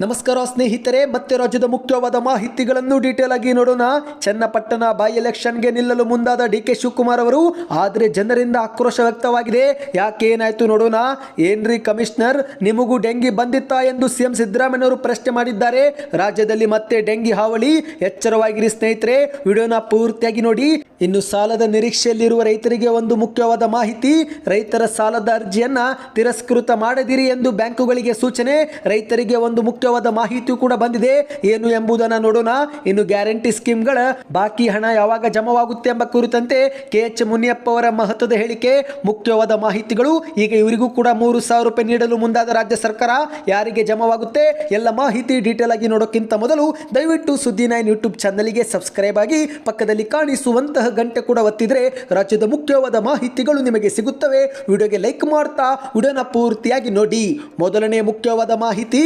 ನಮಸ್ಕಾರ ಸ್ನೇಹಿತರೆ, ಮತ್ತೆ ರಾಜ್ಯದ ಮುಖ್ಯವಾದ ಮಾಹಿತಿಗಳನ್ನು ಡೀಟೇಲ್ ಆಗಿ ನೋಡೋಣ. ಚನ್ನಪಟ್ಟಣ ಬೈ ಎಲೆಕ್ಷನ್ಗೆ ನಿಲ್ಲಲು ಮುಂದಾದ ಡಿ ಕೆ ಶಿವಕುಮಾರ್ ಅವರು, ಆದರೆ ಜನರಿಂದ ಆಕ್ರೋಶ ವ್ಯಕ್ತವಾಗಿದೆ. ಯಾಕೆ ಏನಾಯ್ತು ನೋಡೋಣ. ಏನ್ರಿ ಕಮಿಷನರ್, ನಿಮಗೂ ಡೆಂಗಿ ಬಂದಿತ್ತಾ ಎಂದು ಸಿಎಂ ಸಿದ್ದರಾಮಯ್ಯವರು ಪ್ರಶ್ನೆ ಮಾಡಿದ್ದಾರೆ. ರಾಜ್ಯದಲ್ಲಿ ಮತ್ತೆ ಡೆಂಗಿ ಹಾವಳಿ. ಎಚ್ಚರವಾಗಿರಿ ಸ್ನೇಹಿತರೆ, ವಿಡಿಯೋನ ಪೂರ್ತಿಯಾಗಿ ನೋಡಿ. ಇನ್ನು ಸಾಲದ ನಿರೀಕ್ಷೆಯಲ್ಲಿರುವ ರೈತರಿಗೆ ಒಂದು ಮುಖ್ಯವಾದ ಮಾಹಿತಿ. ರೈತರ ಸಾಲದ ಅರ್ಜಿಯನ್ನ ತಿರಸ್ಕೃತ ಮಾಡದಿರಿ ಎಂದು ಬ್ಯಾಂಕುಗಳಿಗೆ ಸೂಚನೆ. ರೈತರಿಗೆ ಒಂದು ಮುಖ್ಯವಾದ ಮಾಹಿತಿಯೂ ಕೂಡ ಬಂದಿದೆ. ಏನು ಎಂಬುದನ್ನು ನೋಡೋಣ. ಇನ್ನು ಗ್ಯಾರಂಟಿ ಸ್ಕೀಮ್ಗಳ ಬಾಕಿ ಹಣ ಯಾವಾಗ ಜಮವಾಗುತ್ತೆ ಎಂಬ ಕುರಿತಂತೆ ಕೆ ಎಚ್ ಮುನಿಯಪ್ಪ ಅವರ ಮಹತ್ವದ ಹೇಳಿಕೆ ಮುಖ್ಯವಾದ ಮಾಹಿತಿಗಳು. ಈಗ ಇವರಿಗೂ ಕೂಡ ಮೂರು ಸಾವಿರ ರೂಪಾಯಿ ನೀಡಲು ಮುಂದಾದ ರಾಜ್ಯ ಸರ್ಕಾರ ಯಾರಿಗೆ ಜಮವಾಗುತ್ತೆ ಎಲ್ಲ ಮಾಹಿತಿ ಡೀಟೇಲ್ ಆಗಿ ನೋಡೋಕ್ಕಿಂತ ಮೊದಲು ದಯವಿಟ್ಟು ಸುದ್ದಿ ನೈನ್ ಯೂಟ್ಯೂಬ್ ಚಾನಲ್ಗೆ ಸಬ್ಸ್ಕ್ರೈಬ್ ಆಗಿ ಪಕ್ಕದಲ್ಲಿ ಕಾಣಿಸುವಂತಹ ಗಂಟೆ ಕೂಡ ಒತ್ತಿದ್ರೆ ರಾಜ್ಯದ ಮುಖ್ಯವಾದ ಮಾಹಿತಿಗಳು ನಿಮಗೆ ಸಿಗುತ್ತವೆ. ವಿಡಿಯೋಗೆ ಲೈಕ್ ಮಾಡ್ತಾ, ವಿಡಿಯೋನ ಪೂರ್ತಿಯಾಗಿ ನೋಡಿ. ಮೊದಲನೇ ಮುಖ್ಯವಾದ ಮಾಹಿತಿ.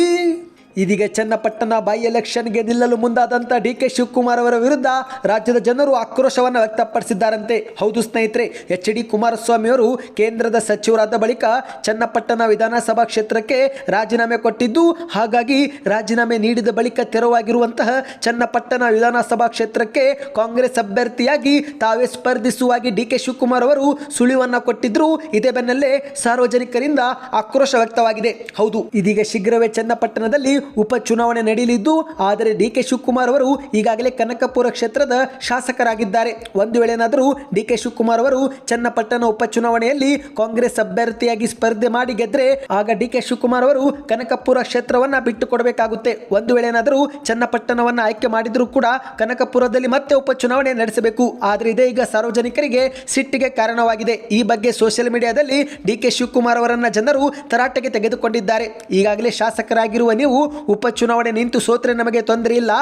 ಇದೀಗ ಚನ್ನಪಟ್ಟಣ ಬೈ ಎಲೆಕ್ಷನ್ಗೆ ನಿಲ್ಲಲು ಮುಂದಾದಂಥ ಡಿ ಕೆ ಶಿವಕುಮಾರ್ ಅವರ ವಿರುದ್ಧ ರಾಜ್ಯದ ಜನರು ಆಕ್ರೋಶವನ್ನು ವ್ಯಕ್ತಪಡಿಸಿದ್ದಾರಂತೆ. ಹೌದು ಸ್ನೇಹಿತರೆ ಎಚ್ ಡಿ ಕುಮಾರಸ್ವಾಮಿ ಅವರು ಕೇಂದ್ರದ ಸಚಿವರಾದ ಬಳಿಕ ಚನ್ನಪಟ್ಟಣ ವಿಧಾನಸಭಾ ಕ್ಷೇತ್ರಕ್ಕೆ ರಾಜೀನಾಮೆ ಕೊಟ್ಟಿದ್ದು, ಹಾಗಾಗಿ ರಾಜೀನಾಮೆ ನೀಡಿದ ಬಳಿಕ ತೆರವಾಗಿರುವಂತಹ ಚನ್ನಪಟ್ಟಣ ವಿಧಾನಸಭಾ ಕ್ಷೇತ್ರಕ್ಕೆ ಕಾಂಗ್ರೆಸ್ ಅಭ್ಯರ್ಥಿಯಾಗಿ ತಾವೇ ಸ್ಪರ್ಧಿಸುವಾಗಿ ಡಿ ಕೆ ಶಿವಕುಮಾರ್ ಅವರು ಸುಳಿವನ್ನ ಕೊಟ್ಟಿದ್ರು. ಇದೇ ಬೆನ್ನಲ್ಲೇ ಸಾರ್ವಜನಿಕರಿಂದ ಆಕ್ರೋಶ ವ್ಯಕ್ತವಾಗಿದೆ. ಹೌದು, ಇದೀಗ ಶೀಘ್ರವೇ ಚನ್ನಪಟ್ಟಣದಲ್ಲಿ ಉಪಚುನಾವಣೆ ನಡೆಯಲಿದ್ದು, ಆದರೆ ಡಿ ಕೆ ಶಿವಕುಮಾರ್ ಅವರು ಈಗಾಗಲೇ ಕನಕಪುರ ಕ್ಷೇತ್ರದ ಶಾಸಕರಾಗಿದ್ದಾರೆ. ಒಂದು ವೇಳೆನಾದರೂ ಡಿ ಕೆ ಶಿವಕುಮಾರ್ ಅವರು ಚನ್ನಪಟ್ಟಣ ಉಪಚುನಾವಣೆಯಲ್ಲಿ ಕಾಂಗ್ರೆಸ್ ಅಭ್ಯರ್ಥಿಯಾಗಿ ಸ್ಪರ್ಧೆ ಮಾಡಿ ಗೆದ್ರೆ, ಆಗ ಡಿ ಕೆ ಶಿವಕುಮಾರ್ ಅವರು ಕನಕಪುರ ಕ್ಷೇತ್ರವನ್ನ ಬಿಟ್ಟು ಕೊಡಬೇಕಾಗುತ್ತೆ ಒಂದು ವೇಳೆನಾದರೂ ಚನ್ನಪಟ್ಟಣವನ್ನು ಆಯ್ಕೆ ಮಾಡಿದರೂ ಕೂಡ ಕನಕಪುರದಲ್ಲಿ ಮತ್ತೆ ಉಪಚುನಾವಣೆ ನಡೆಸಬೇಕು. ಆದರೆ ಇದೇ ಈಗ ಸಾರ್ವಜನಿಕರಿಗೆ ಸಿಟ್ಟಿಗೆ ಕಾರಣವಾಗಿದೆ. ಈ ಬಗ್ಗೆ ಸೋಷಿಯಲ್ ಮೀಡಿಯಾದಲ್ಲಿ ಡಿ ಕೆ ಶಿವಕುಮಾರ್ ಅವರನ್ನ ಜನರು ತರಾಟೆಗೆ ತೆಗೆದುಕೊಂಡಿದ್ದಾರೆ. ಈಗಾಗಲೇ ಶಾಸಕರಾಗಿರುವ ನೀವು ಉಪಚುನಾವಣೆ ನಿಂತು ಸೋತ್ರೆ ನಮಗೆ ತೊಂದರೆ ಇಲ್ಲ,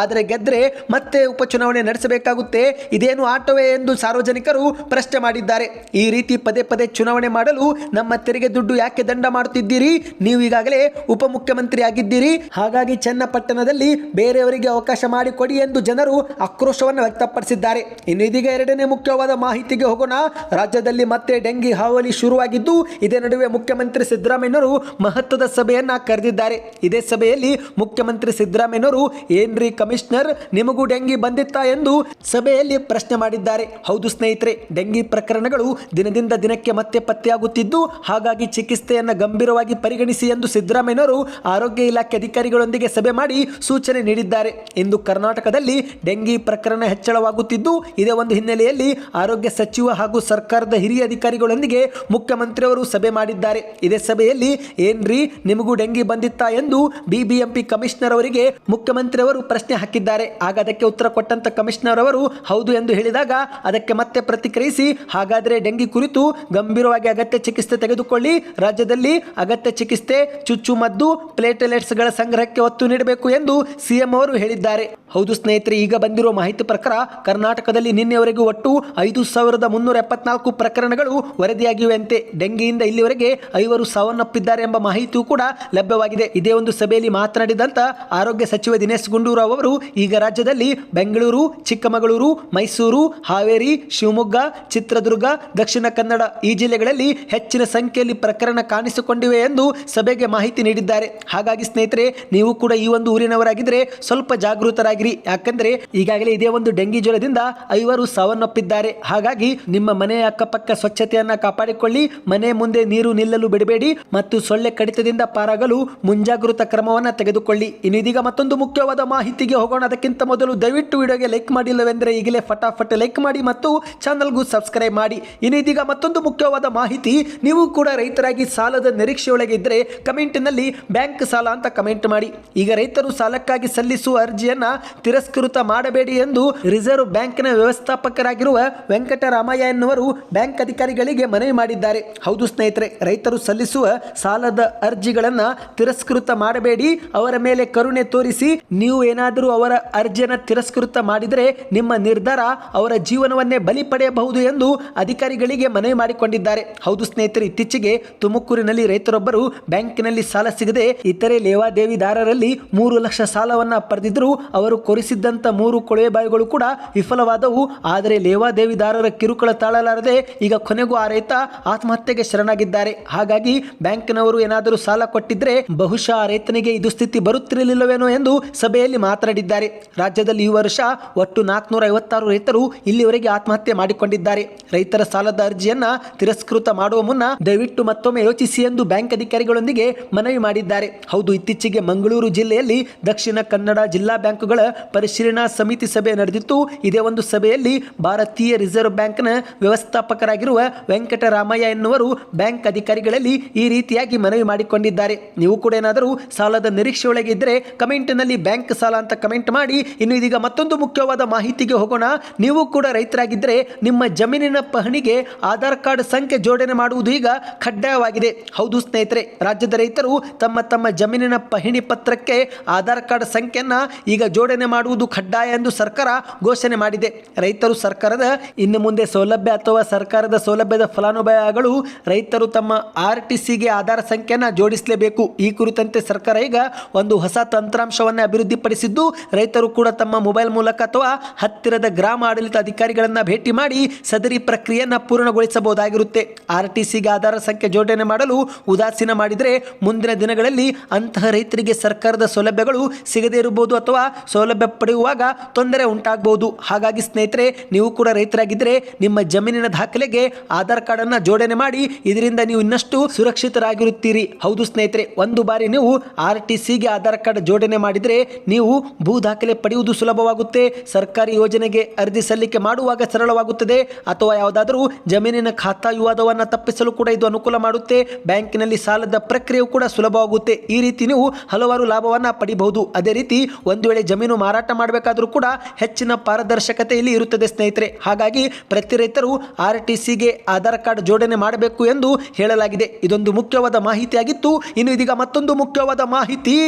ಆದರೆ ಗೆದ್ದರೆ ಮತ್ತೆ ಉಪಚುನಾವಣೆ ನಡೆಸಬೇಕಾಗುತ್ತೆ. ಇದೇನು ಆಟವೇ ಎಂದು ಸಾರ್ವಜನಿಕರು ಪ್ರಶ್ನೆ ಮಾಡಿದ್ದಾರೆ. ಈ ರೀತಿ ಪದೇ ಪದೇ ಚುನಾವಣೆ ಮಾಡಲು ನಮ್ಮ ತೆರಿಗೆ ದುಡ್ಡು ಯಾಕೆ ದಂಡ ಮಾಡುತ್ತಿದ್ದೀರಿ? ನೀವು ಈಗಾಗಲೇ ಉಪಮುಖ್ಯಮಂತ್ರಿ ಆಗಿದ್ದೀರಿ ಹಾಗಾಗಿ ಚನ್ನಪಟ್ಟಣದಲ್ಲಿ ಬೇರೆಯವರಿಗೆ ಅವಕಾಶ ಮಾಡಿಕೊಡಿ ಎಂದು ಜನರು ಆಕ್ರೋಶವನ್ನು ವ್ಯಕ್ತಪಡಿಸಿದ್ದಾರೆ. ಇನ್ನು ಇದೀಗ ಎರಡನೇ ಮುಖ್ಯವಾದ ಮಾಹಿತಿಗೆ ಹೋಗೋಣ. ರಾಜ್ಯದಲ್ಲಿ ಮತ್ತೆ ಡೆಂಗಿ ಹಾವಳಿ ಶುರುವಾಗಿದ್ದು, ಇದೇ ನಡುವೆ ಮುಖ್ಯಮಂತ್ರಿ ಸಿದ್ದರಾಮಯ್ಯನವರು ಮಹತ್ವದ ಸಭೆಯನ್ನ ಕರೆದಿದ್ದಾರೆ. ಇದೇ ಸಭೆಯಲ್ಲಿ ಮುಖ್ಯಮಂತ್ರಿ ಸಿದ್ದರಾಮಯ್ಯನವರು, ಏನ್ರಿ ಕಮಿಷನರ್, ನಿಮಗೂ ಡೆಂಗಿ ಬಂದಿತ್ತಾ? ಎಂದು ಸಭೆಯಲ್ಲಿ ಪ್ರಶ್ನೆ ಮಾಡಿದ್ದಾರೆ. ಹೌದು ಸ್ನೇಹಿತರೆ, ಡೆಂಗಿ ಪ್ರಕರಣಗಳು ದಿನದಿಂದ ದಿನಕ್ಕೆ ಮತ್ತೆ ಪತ್ತೆಯಾಗುತ್ತಿದ್ದು, ಹಾಗಾಗಿ ಚಿಕಿತ್ಸೆಯನ್ನು ಗಂಭೀರವಾಗಿ ಪರಿಗಣಿಸಿ ಎಂದು ಸಿದ್ದರಾಮಯ್ಯನವರು ಆರೋಗ್ಯ ಇಲಾಖೆ ಅಧಿಕಾರಿಗಳೊಂದಿಗೆ ಸಭೆ ಮಾಡಿ ಸೂಚನೆ ನೀಡಿದ್ದಾರೆ. ಇಂದು ಕರ್ನಾಟಕದಲ್ಲಿ ಡೆಂಗಿ ಪ್ರಕರಣ ಹೆಚ್ಚಳವಾಗುತ್ತಿದ್ದು, ಇದೇ ಒಂದು ಹಿನ್ನೆಲೆಯಲ್ಲಿ ಆರೋಗ್ಯ ಸಚಿವ ಹಾಗೂ ಸರ್ಕಾರದ ಹಿರಿಯ ಅಧಿಕಾರಿಗಳೊಂದಿಗೆ ಮುಖ್ಯಮಂತ್ರಿಯವರು ಸಭೆ ಮಾಡಿದ್ದಾರೆ. ಇದೇ ಸಭೆಯಲ್ಲಿ, ಏನ್ರಿ, ನಿಮಗೂ ಡೆಂಗಿ ಬಂದಿತ್ತಾ? ಎಂದು ಬಿಬಿಎಂಪಿ ಕಮಿಷನರ್ ಅವರಿಗೆ ಮುಖ್ಯಮಂತ್ರಿ ಅವರು ಪ್ರಶ್ನೆ ಹಾಕಿದ್ದಾರೆ. ಆಗ ಅದಕ್ಕೆ ಉತ್ತರ ಕೊಟ್ಟಂತ ಕಮಿಷನರ್ ಅವರು, ಹೌದು ಎಂದು ಹೇಳಿದಾಗ ಅದಕ್ಕೆ ಮತ್ತೆ ಪ್ರತಿಕ್ರಿಯಿಸಿ, ಹಾಗಾದರೆ ಡೆಂಗಿ ಕುರಿತು ಗಂಭೀರವಾಗಿ ಅಗತ್ಯ ಚಿಕಿತ್ಸೆ ತೆಗೆದುಕೊಳ್ಳಿ. ರಾಜ್ಯದಲ್ಲಿ ಅಗತ್ಯ ಚಿಕಿತ್ಸೆ, ಚುಚ್ಚುಮದ್ದು, ಪ್ಲೇಟ್ಲೆಟ್ಸ್ಗಳ ಸಂಗ್ರಹಕ್ಕೆ ಒತ್ತು ನೀಡಬೇಕು ಎಂದು ಸಿಎಂ ಅವರು ಹೇಳಿದ್ದಾರೆ. ಹೌದು ಸ್ನೇಹಿತರೆ, ಈಗ ಬಂದಿರುವ ಮಾಹಿತಿ ಪ್ರಕಾರ ಕರ್ನಾಟಕದಲ್ಲಿ ನಿನ್ನೆವರೆಗೂ ಒಟ್ಟು ಐದು ಸಾವಿರದ ಮುನ್ನೂರ ಎಪ್ಪತ್ನಾಲ್ಕು ಪ್ರಕರಣಗಳು ವರದಿಯಾಗಿವೆಯಂತೆ ಡೆಂಗಿಯಿಂದ ಇಲ್ಲಿವರೆಗೆ ಐವರು ಸಾವನ್ನಪ್ಪಿದ್ದಾರೆ ಎಂಬ ಮಾಹಿತಿಯೂ ಕೂಡ ಲಭ್ಯವಾಗಿದೆ. ಇದೇ ಒಂದು ಸಭೆಯಲ್ಲಿ ಮಾತನಾಡಿದಂತ ಆರೋಗ್ಯ ಸಚಿವ ದಿನೇಶ್ ಗುಂಡೂರಾವ್ ಅವರು, ಈಗ ರಾಜ್ಯದಲ್ಲಿ ಬೆಂಗಳೂರು, ಚಿಕ್ಕಮಗಳೂರು, ಮೈಸೂರು, ಹಾವೇರಿ, ಶಿವಮೊಗ್ಗ, ಚಿತ್ರದುರ್ಗ, ದಕ್ಷಿಣ ಕನ್ನಡ ಈ ಜಿಲ್ಲೆಗಳಲ್ಲಿ ಹೆಚ್ಚಿನ ಸಂಖ್ಯೆಯಲ್ಲಿ ಪ್ರಕರಣ ಕಾಣಿಸಿಕೊಂಡಿವೆ ಎಂದು ಸಭೆಗೆ ಮಾಹಿತಿ ನೀಡಿದ್ದಾರೆ. ಹಾಗಾಗಿ ಸ್ನೇಹಿತರೆ, ನೀವು ಕೂಡ ಈ ಒಂದು ಊರಿನವರಾಗಿದ್ದರೆ ಸ್ವಲ್ಪ ಜಾಗೃತರಾಗಿರಿ ಯಾಕಂದ್ರೆ ಈಗಾಗಲೇ ಇದೇ ಒಂದು ಡೆಂಗಿ ಜ್ವರದಿಂದ ಐವರು ಸಾವನ್ನಪ್ಪಿದ್ದಾರೆ. ಹಾಗಾಗಿ ನಿಮ್ಮ ಮನೆಯ ಅಕ್ಕಪಕ್ಕ ಸ್ವಚ್ಛತೆಯನ್ನು ಕಾಪಾಡಿಕೊಳ್ಳಿ. ಮನೆ ಮುಂದೆ ನೀರು ನಿಲ್ಲಲು ಬಿಡಬೇಡಿ ಮತ್ತು ಸೊಳ್ಳೆ ಕಡಿತದಿಂದ ಪಾರಾಗಲು ಮುಂಜಾಗೃತಾ ಕ್ರಮವನ್ನು ತೆಗೆದುಕೊಳ್ಳಿ. ಇನ್ನಿದೀಗ ಮತ್ತೊಂದು ಮುಖ್ಯವಾದ ಮಾಹಿತಿಗೆ ಹೋಗೋಣ. ಅದಕ್ಕಿಂತ ಮೊದಲು ದಯವಿಟ್ಟು ವಿಡಿಯೋಗೆ ಲೈಕ್ ಮಾಡಿಲ್ಲವೆಂದರೆ ಈಗಲೇ ಫಟಾಫಟ್ ಲೈಕ್ ಮಾಡಿ ಮತ್ತು ಚಾನಲ್ಗೂ ಸಬ್ಸ್ಕ್ರೈಬ್ ಮಾಡಿ. ಇನ್ನಿದೀಗ ಮತ್ತೊಂದು ಮುಖ್ಯವಾದ ಮಾಹಿತಿ, ನೀವು ಕೂಡ ರೈತರಾಗಿ ಸಾಲದ ನಿರೀಕ್ಷೆಯೊಳಗೆ ಇದ್ದರೆ ಕಮೆಂಟ್ನಲ್ಲಿ ಬ್ಯಾಂಕ್ ಸಾಲ ಅಂತ ಕಮೆಂಟ್ ಮಾಡಿ. ಈಗ ರೈತರು ಸಾಲಕ್ಕಾಗಿ ಸಲ್ಲಿಸುವ ಅರ್ಜಿಯನ್ನು ತಿರಸ್ಕೃತ ಮಾಡಬೇಡಿ ಎಂದು ರಿಸರ್ವ್ ಬ್ಯಾಂಕ್ನ ವ್ಯವಸ್ಥಾಪಕರಾಗಿರುವ ವೆಂಕಟರಾಮಯ್ಯ ಎನ್ನುವರು ಬ್ಯಾಂಕ್ ಅಧಿಕಾರಿಗಳಿಗೆ ಮನವಿ ಮಾಡಿದ್ದಾರೆ. ಹೌದು ಸ್ನೇಹಿತರೆ, ರೈತರು ಸಲ್ಲಿಸುವ ಸಾಲದ ಅರ್ಜಿಗಳನ್ನು ತಿರಸ್ಕೃತ ಮಾಡಬೇಡಿ ಅವರ ಮೇಲೆ ಕರುಣೆ ತೋರಿಸಿ, ನೀವು ಏನಾದರೂ ಅವರ ಅರ್ಜಿಯನ್ನು ತಿರಸ್ಕೃತ ಮಾಡಿದರೆ ನಿಮ್ಮ ನಿರ್ಧಾರ ಅವರ ಜೀವನವನ್ನೇ ಬಲಿ ಪಡೆಯಬಹುದು ಎಂದು ಅಧಿಕಾರಿಗಳಿಗೆ ಮನವಿ ಮಾಡಿಕೊಂಡಿದ್ದಾರೆ. ಹೌದು ಸ್ನೇಹಿತರೆ, ಇತ್ತೀಚೆಗೆ ತುಮಕೂರಿನಲ್ಲಿ ರೈತರೊಬ್ಬರು ಬ್ಯಾಂಕಿನಲ್ಲಿ ಸಾಲ ಸಿಗದೆ ಇತರೆ ಲೇವಾದೇವಿದಾರರಲ್ಲಿ ಮೂರು ಲಕ್ಷ ಸಾಲವನ್ನ ಪಡೆದಿದ್ರು ಅವರು ಕೊರಿಸಿದ್ದಂತ ಮೂರು ಕೊಳವೆ ಬಾವಿಗಳು ಕೂಡ ವಿಫಲವಾದವು. ಆದರೆ ಲೇವಾದೇವಿದಾರರ ಕಿರುಕುಳ ತಾಳಲಾರದೆ ಈಗ ಕೊನೆಗೂ ಆ ರೈತ ಆತ್ಮಹತ್ಯೆಗೆ ಶರಣಾಗಿದ್ದಾರೆ. ಹಾಗಾಗಿ ಬ್ಯಾಂಕಿನವರು ಏನಾದರೂ ಸಾಲ ಕೊಟ್ಟಿದ್ರೆ ಬಹುಶಃ ರೈತನಿಗೆ ರೈತರಿಗೆ ಇದು ಸ್ಥಿತಿ ಬರುತ್ತಿರಲಿಲ್ಲವೇನೋ ಎಂದು ಸಭೆಯಲ್ಲಿ ಮಾತನಾಡಿದ್ದಾರೆ. ರಾಜ್ಯದಲ್ಲಿ ಈ ವರ್ಷ ಒಟ್ಟು ನಾಲ್ಕುನೂರ ಐವತ್ತಾರು ರೈತರು ಇಲ್ಲಿವರೆಗೆ ಆತ್ಮಹತ್ಯೆ ಮಾಡಿಕೊಂಡಿದ್ದಾರೆ. ರೈತರ ಸಾಲದ ಅರ್ಜಿಯನ್ನ ತಿರಸ್ಕೃತ ಮಾಡುವ ಮುನ್ನ ದಯವಿಟ್ಟು ಮತ್ತೊಮ್ಮೆ ಯೋಚಿಸಿ ಎಂದು ಬ್ಯಾಂಕ್ ಅಧಿಕಾರಿಗಳೊಂದಿಗೆ ಮನವಿ ಮಾಡಿದ್ದಾರೆ. ಹೌದು, ಇತ್ತೀಚೆಗೆ ಮಂಗಳೂರು ಜಿಲ್ಲೆಯಲ್ಲಿ ದಕ್ಷಿಣ ಕನ್ನಡ ಜಿಲ್ಲಾ ಬ್ಯಾಂಕುಗಳ ಪರಿಶೀಲನಾ ಸಮಿತಿ ಸಭೆ ನಡೆದಿತ್ತು. ಇದೇ ಒಂದು ಸಭೆಯಲ್ಲಿ ಭಾರತೀಯ ರಿಸರ್ವ್ ಬ್ಯಾಂಕ್ನ ವ್ಯವಸ್ಥಾಪಕರಾಗಿರುವ ವೆಂಕಟರಾಮಯ್ಯ ಎನ್ನುವರು ಬ್ಯಾಂಕ್ ಅಧಿಕಾರಿಗಳಲ್ಲಿ ಈ ರೀತಿಯಾಗಿ ಮನವಿ ಮಾಡಿಕೊಂಡಿದ್ದಾರೆ. ನೀವು ಕೂಡ ಏನಾದರೂ ಸಾಲದ ನಿರೀಕ್ಷೆಯೊಳಗೆ ಇದ್ದರೆ ಕಮೆಂಟ್ನಲ್ಲಿ ಬ್ಯಾಂಕ್ ಸಾಲ ಅಂತ ಕಮೆಂಟ್ ಮಾಡಿ. ಇನ್ನು ಇದೀಗ ಮತ್ತೊಂದು ಮುಖ್ಯವಾದ ಮಾಹಿತಿಗೆ ಹೋಗೋಣ. ನೀವು ಕೂಡ ರೈತರಾಗಿದ್ದರೆ ನಿಮ್ಮ ಜಮೀನಿನ ಪಹಣಿಗೆ ಆಧಾರ್ ಕಾರ್ಡ್ ಸಂಖ್ಯೆ ಜೋಡಣೆ ಮಾಡುವುದು ಈಗ ಕಡ್ಡಾಯವಾಗಿದೆ. ಹೌದು ಸ್ನೇಹಿತರೆ, ರಾಜ್ಯದ ರೈತರು ತಮ್ಮ ತಮ್ಮ ಜಮೀನಿನ ಪಹಣಿ ಪತ್ರಕ್ಕೆ ಆಧಾರ್ ಕಾರ್ಡ್ ಸಂಖ್ಯೆಯನ್ನು ಈಗ ಜೋಡಣೆ ಮಾಡುವುದು ಕಡ್ಡಾಯ ಎಂದು ಸರ್ಕಾರ ಘೋಷಣೆ ಮಾಡಿದೆ. ರೈತರು ಸರ್ಕಾರದ ಇನ್ನು ಮುಂದೆ ಸೌಲಭ್ಯ ಅಥವಾ ಸರ್ಕಾರದ ಸೌಲಭ್ಯದ ಫಲಾನುಭವಿಗಳು ರೈತರು ತಮ್ಮ ಆರ್ ಟಿ ಸಿಗೆ ಆಧಾರ್ ಸಂಖ್ಯೆಯನ್ನು ಜೋಡಿಸಲೇಬೇಕು. ಈ ಕುರಿತಂತೆ ಸರ್ಕಾರ ಈಗ ಒಂದು ಹೊಸ ತಂತ್ರಾಂಶವನ್ನು ಅಭಿವೃದ್ಧಿಪಡಿಸಿದ್ದು ರೈತರು ಕೂಡ ತಮ್ಮ ಮೊಬೈಲ್ ಮೂಲಕ ಅಥವಾ ಹತ್ತಿರದ ಗ್ರಾಮ ಆಡಳಿತ ಅಧಿಕಾರಿಗಳನ್ನು ಭೇಟಿ ಮಾಡಿ ಸದರಿ ಪ್ರಕ್ರಿಯೆಯನ್ನು ಪೂರ್ಣಗೊಳಿಸಬಹುದಾಗಿರುತ್ತೆ. ಆರ್ ಟಿ ಸಿಗೆ ಆಧಾರ ಸಂಖ್ಯೆ ಜೋಡಣೆ ಮಾಡಲು ಉದಾಸೀನ ಮಾಡಿದರೆ ಮುಂದಿನ ದಿನಗಳಲ್ಲಿ ಅಂತಹ ರೈತರಿಗೆ ಸರ್ಕಾರದ ಸೌಲಭ್ಯಗಳು ಸಿಗದೇ ಇರಬಹುದು ಅಥವಾ ಸೌಲಭ್ಯ ಪಡೆಯುವಾಗ ತೊಂದರೆ ಉಂಟಾಗಬಹುದು. ಹಾಗಾಗಿ ಸ್ನೇಹಿತರೆ, ನೀವು ಕೂಡ ರೈತರಾಗಿದ್ದರೆ ನಿಮ್ಮ ಜಮೀನಿನ ದಾಖಲೆಗೆ ಆಧಾರ್ ಕಾರ್ಡನ್ನು ಜೋಡಣೆ ಮಾಡಿ ಇದರಿಂದ ನೀವು ಇನ್ನಷ್ಟು ಸುರಕ್ಷಿತರಾಗಿರುತ್ತೀರಿ. ಹೌದು ಸ್ನೇಹಿತರೆ, ಒಂದು ಬಾರಿ ನೀವು ಆರ್ ಟಿ ಸಿಗೆ ಆಧಾರ್ ಕಾರ್ಡ್ ಜೋಡಣೆ ಮಾಡಿದರೆ ನೀವು ಭೂ ದಾಖಲೆ ಪಡೆಯುವುದು ಸುಲಭವಾಗುತ್ತೆ. ಸರ್ಕಾರಿ ಯೋಜನೆಗೆ ಅರ್ಜಿ ಸಲ್ಲಿಕೆ ಮಾಡುವಾಗ ಸರಳವಾಗುತ್ತದೆ. ಅಥವಾ ಯಾವುದಾದರೂ ಜಮೀನಿನ ಖಾತಾ ವಿವಾದವನ್ನು ತಪ್ಪಿಸಲು ಕೂಡ ಇದು ಅನುಕೂಲ ಮಾಡುತ್ತೆ. ಬ್ಯಾಂಕಿನಲ್ಲಿ ಸಾಲದ ಪ್ರಕ್ರಿಯೆಯು ಕೂಡ ಸುಲಭವಾಗುತ್ತೆ. ಈ ರೀತಿ ನೀವು ಹಲವಾರು ಲಾಭವನ್ನು ಪಡಿಬಹುದು. ಅದೇ ರೀತಿ ಒಂದು ವೇಳೆ ಜಮೀನು ಮಾರಾಟ ಮಾಡಬೇಕಾದರೂ ಕೂಡ ಹೆಚ್ಚಿನ ಪಾರದರ್ಶಕತೆ ಇಲ್ಲಿ ಇರುತ್ತದೆ ಸ್ನೇಹಿತರೆ. ಹಾಗಾಗಿ ಪ್ರತಿ ರೈತರು ಆರ್ ಟಿ ಸಿಗೆ ಆಧಾರ್ ಕಾರ್ಡ್ ಜೋಡಣೆ ಮಾಡಬೇಕು ಎಂದು ಹೇಳಲಾಗಿದೆ. ಇದೊಂದು ಮುಖ್ಯವಾದ ಮಾಹಿತಿಯಾಗಿತ್ತು. ಇನ್ನು ಇದೀಗ ಮತ್ತೊಂದು ಮುಖ್ಯವಾದ ಮಾಹಿತಿ माहिती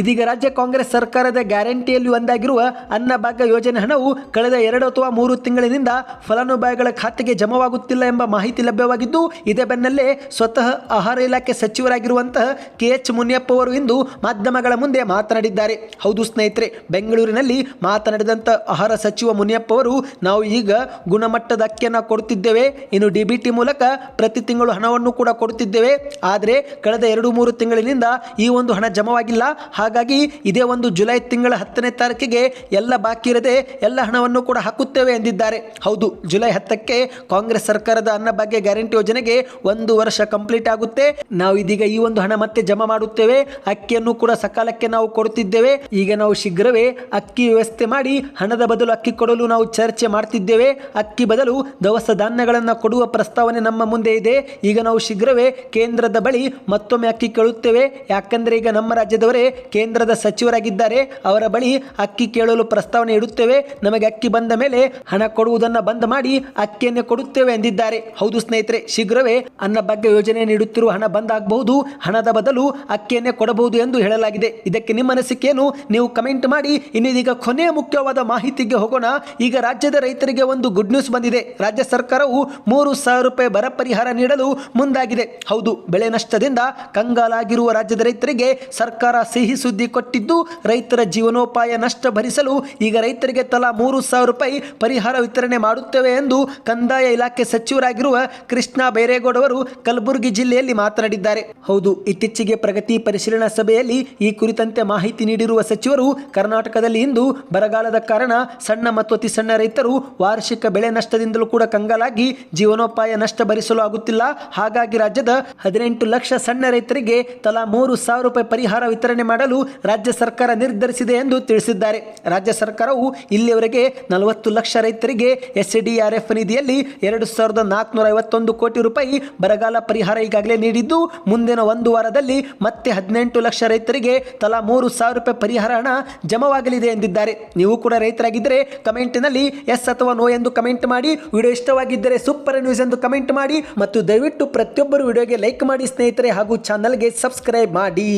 ಇದೀಗ ರಾಜ್ಯ ಕಾಂಗ್ರೆಸ್ ಸರ್ಕಾರದ ಗ್ಯಾರಂಟಿಯಲ್ಲಿ ಒಂದಾಗಿರುವ ಅನ್ನಭಾಗ್ಯ ಯೋಜನೆ ಹಣವು ಕಳೆದ ಎರಡು ಅಥವಾ ಮೂರು ತಿಂಗಳಿನಿಂದ ಫಲಾನುಭವಿಗಳ ಖಾತೆಗೆ ಜಮವಾಗುತ್ತಿಲ್ಲ ಎಂಬ ಮಾಹಿತಿ ಲಭ್ಯವಾಗಿದ್ದು, ಇದೇ ಬೆನ್ನಲ್ಲೇ ಸ್ವತಃ ಆಹಾರ ಇಲಾಖೆ ಸಚಿವರಾಗಿರುವಂತಹ ಕೆ ಎಚ್ ಮುನಿಯಪ್ಪ ಅವರು ಇಂದು ಮಾಧ್ಯಮಗಳ ಮುಂದೆ ಮಾತನಾಡಿದ್ದಾರೆ. ಹೌದು ಸ್ನೇಹಿತರೆ, ಬೆಂಗಳೂರಿನಲ್ಲಿ ಮಾತನಾಡಿದಂಥ ಆಹಾರ ಸಚಿವ ಮುನಿಯಪ್ಪ ಅವರು, ನಾವು ಈಗ ಗುಣಮಟ್ಟದ ಅಕ್ಕಿಯನ್ನು ಕೊಡುತ್ತಿದ್ದೇವೆ ಇನ್ನು ಡಿ ಬಿ ಟಿ ಮೂಲಕ ಪ್ರತಿ ತಿಂಗಳು ಹಣವನ್ನು ಕೂಡ ಕೊಡುತ್ತಿದ್ದೇವೆ ಆದರೆ ಕಳೆದ ಎರಡು ಮೂರು ತಿಂಗಳಿನಿಂದ ಈ ಒಂದು ಹಣ ಜಮವಾಗಿಲ್ಲ. ಹಾಗಾಗಿ ಇದೇ ಒಂದು ಜುಲೈ ತಿಂಗಳ ಹತ್ತನೇ ತಾರೀಕಿಗೆ ಎಲ್ಲ ಬಾಕಿ ಇರದೆ ಎಲ್ಲ ಹಣವನ್ನು ಕೂಡ ಹಾಕುತ್ತೇವೆ ಎಂದಿದ್ದಾರೆ. ಹೌದು, ಜುಲೈ ಹತ್ತಕ್ಕೆ ಕಾಂಗ್ರೆಸ್ ಸರ್ಕಾರದ ಅನ್ನಭಾಗ್ಯ ಗ್ಯಾರಂಟಿ ಯೋಜನೆಗೆ ಒಂದು ವರ್ಷ ಕಂಪ್ಲೀಟ್ ಆಗುತ್ತೆ. ನಾವು ಇದೀಗ ಈ ಒಂದು ಹಣ ಮತ್ತೆ ಜಮಾ ಮಾಡುತ್ತೇವೆ. ಅಕ್ಕಿಯನ್ನು ಕೂಡ ಸಕಾಲಕ್ಕೆ ನಾವು ಕೊಡುತ್ತಿದ್ದೇವೆ. ಈಗ ನಾವು ಶೀಘ್ರವೇ ಅಕ್ಕಿ ವ್ಯವಸ್ಥೆ ಮಾಡಿ ಹಣದ ಬದಲು ಅಕ್ಕಿ ಕೊಡಲು ನಾವು ಚರ್ಚೆ ಮಾಡ್ತಿದ್ದೇವೆ. ಅಕ್ಕಿ ಬದಲು ದವಸ ಧಾನ್ಯಗಳನ್ನು ಕೊಡುವ ಪ್ರಸ್ತಾವನೆ ನಮ್ಮ ಮುಂದೆ ಇದೆ. ಈಗ ನಾವು ಶೀಘ್ರವೇ ಕೇಂದ್ರದ ಬಳಿ ಮತ್ತೊಮ್ಮೆ ಅಕ್ಕಿ ಕೇಳುತ್ತೇವೆ. ಯಾಕಂದ್ರೆ ಈಗ ನಮ್ಮ ರಾಜ್ಯದವರೇ ಕೇಂದ್ರದ ಸಚಿವರಾಗಿದ್ದಾರೆ. ಅವರ ಬಳಿ ಅಕ್ಕಿ ಕೇಳಲು ಪ್ರಸ್ತಾವನೆ ಇಡುತ್ತೇವೆ. ನಮಗೆ ಅಕ್ಕಿ ಬಂದ ಮೇಲೆ ಹಣ ಕೊಡುವುದನ್ನು ಬಂದ್ ಮಾಡಿ ಅಕ್ಕಿಯನ್ನು ಕೊಡುತ್ತೇವೆ ಎಂದಿದ್ದಾರೆ. ಹೌದು ಸ್ನೇಹಿತರೆ, ಶೀಘ್ರವೇ ಅನ್ನ ಬಗ್ಗೆ ಯೋಜನೆ ನೀಡುತ್ತಿರುವ ಹಣ ಬಂದ್ ಆಗಬಹುದು ಹಣದ ಬದಲು ಅಕ್ಕಿಯನ್ನೇ ಕೊಡಬಹುದು ಎಂದು ಹೇಳಲಾಗಿದೆ. ಇದಕ್ಕೆ ನಿಮ್ಮ ಅನಿಸಿಕೆಯನ್ನು ನೀವು ಕಮೆಂಟ್ ಮಾಡಿ. ಇನ್ನಿದೀಗ ಕೊನೆಯ ಮುಖ್ಯವಾದ ಮಾಹಿತಿಗೆ ಹೋಗೋಣ. ಈಗ ರಾಜ್ಯದ ರೈತರಿಗೆ ಒಂದು ಗುಡ್ ನ್ಯೂಸ್ ಬಂದಿದೆ. ರಾಜ್ಯ ಸರ್ಕಾರವು ಮೂರು ಸಾವಿರ ರೂಪಾಯಿ ಬರ ಪರಿಹಾರ ನೀಡಲು ಮುಂದಾಗಿದೆ. ಹೌದು, ಬೆಳೆ ನಷ್ಟದಿಂದ ಕಂಗಾಲಾಗಿರುವ ರಾಜ್ಯದ ರೈತರಿಗೆ ಸರ್ಕಾರ ಸಿಹಿ ಸುದ್ದಿ ಕೊಟ್ಟಿದ್ದು, ರೈತರ ಜೀವನೋಪಾಯ ನಷ್ಟ ಭರಿಸಲು ಈಗ ರೈತರಿಗೆ ತಲಾ ಮೂರು ಸಾವಿರ ರೂಪಾಯಿ ಪರಿಹಾರ ವಿತರಣೆ ಮಾಡುತ್ತೇವೆ ಎಂದು ಕಂದಾಯ ಇಲಾಖೆ ಸಚಿವರಾಗಿರುವ ಕೃಷ್ಣ ಬೈರೇಗೌಡ ಅವರು ಕಲಬುರಗಿ ಜಿಲ್ಲೆಯಲ್ಲಿ ಮಾತನಾಡಿದ್ದಾರೆ. ಹೌದು, ಇತ್ತೀಚೆಗೆ ಪ್ರಗತಿ ಪರಿಶೀಲನಾ ಸಭೆಯಲ್ಲಿ ಈ ಕುರಿತಂತೆ ಮಾಹಿತಿ ನೀಡಿರುವ ಸಚಿವರು, ಕರ್ನಾಟಕದಲ್ಲಿ ಇಂದು ಬರಗಾಲದ ಕಾರಣ ಸಣ್ಣ ಮತ್ತು ಅತಿ ಸಣ್ಣ ರೈತರು ವಾರ್ಷಿಕ ಬೆಳೆ ನಷ್ಟದಿಂದಲೂ ಕೂಡ ಕಂಗಾಲಾಗಿ ಜೀವನೋಪಾಯ ನಷ್ಟ ಭರಿಸಲು ಆಗುತ್ತಿಲ್ಲ. ಹಾಗಾಗಿ ರಾಜ್ಯದ ಹದಿನೆಂಟು ಲಕ್ಷ ಸಣ್ಣ ರೈತರಿಗೆ ತಲಾ ಮೂರು ಸಾವಿರ ರೂಪಾಯಿ ಪರಿಹಾರ ವಿತರಣೆ ಮಾಡಲು ರಾಜ್ಯ ಸರ್ಕಾರ ನಿರ್ಧರಿಸಿದೆ ಎಂದು ತಿಳಿಸಿದ್ದಾರೆ. ರಾಜ್ಯ ಸರ್ಕಾರವು ಇಲ್ಲಿಯವರೆಗೆ ನಲವತ್ತು ಲಕ್ಷ ರೈತರಿಗೆ ಎಸ್ಡಿಆರ್ಎಫ್ ನಿಧಿಯಲ್ಲಿ ಎರಡು ಸಾವಿರದ ನಾಲ್ಕುನೂರ ಐವತ್ತೊಂದು ಕೋಟಿ ರೂಪಾಯಿ ಬರಗಾಲ ಪರಿಹಾರ ಈಗಾಗಲೇ ನೀಡಿದ್ದು, ಮುಂದಿನ ಒಂದು ವಾರದಲ್ಲಿ ಮತ್ತೆ ಹದಿನೆಂಟು ಲಕ್ಷ ರೈತರಿಗೆ ತಲಾ ಮೂರು ಸಾವಿರ ರೂಪಾಯಿ ಪರಿಹಾರ ಹಣ ಜಮವಾಗಲಿದೆ ಎಂದಿದ್ದಾರೆ. ನೀವು ಕೂಡ ರೈತರಾಗಿದ್ದರೆ ಕಮೆಂಟ್ನಲ್ಲಿ ಎಸ್ ಅಥವಾ ನೋ ಎಂದು ಕಮೆಂಟ್ ಮಾಡಿ. ವಿಡಿಯೋ ಇಷ್ಟವಾಗಿದ್ದರೆ ಸೂಪರ್ ನ್ಯೂಸ್ ಎಂದು ಕಮೆಂಟ್ ಮಾಡಿ. ಮತ್ತು ದಯವಿಟ್ಟು ಪ್ರತಿಯೊಬ್ಬರು ವಿಡಿಯೋಗೆ ಲೈಕ್ ಮಾಡಿ ಸ್ನೇಹಿತರೆ ಹಾಗೂ ಚಾನಲ್ಗೆ ಸಬ್ಸ್ಕ್ರೈಬ್ ಮಾಡಿ.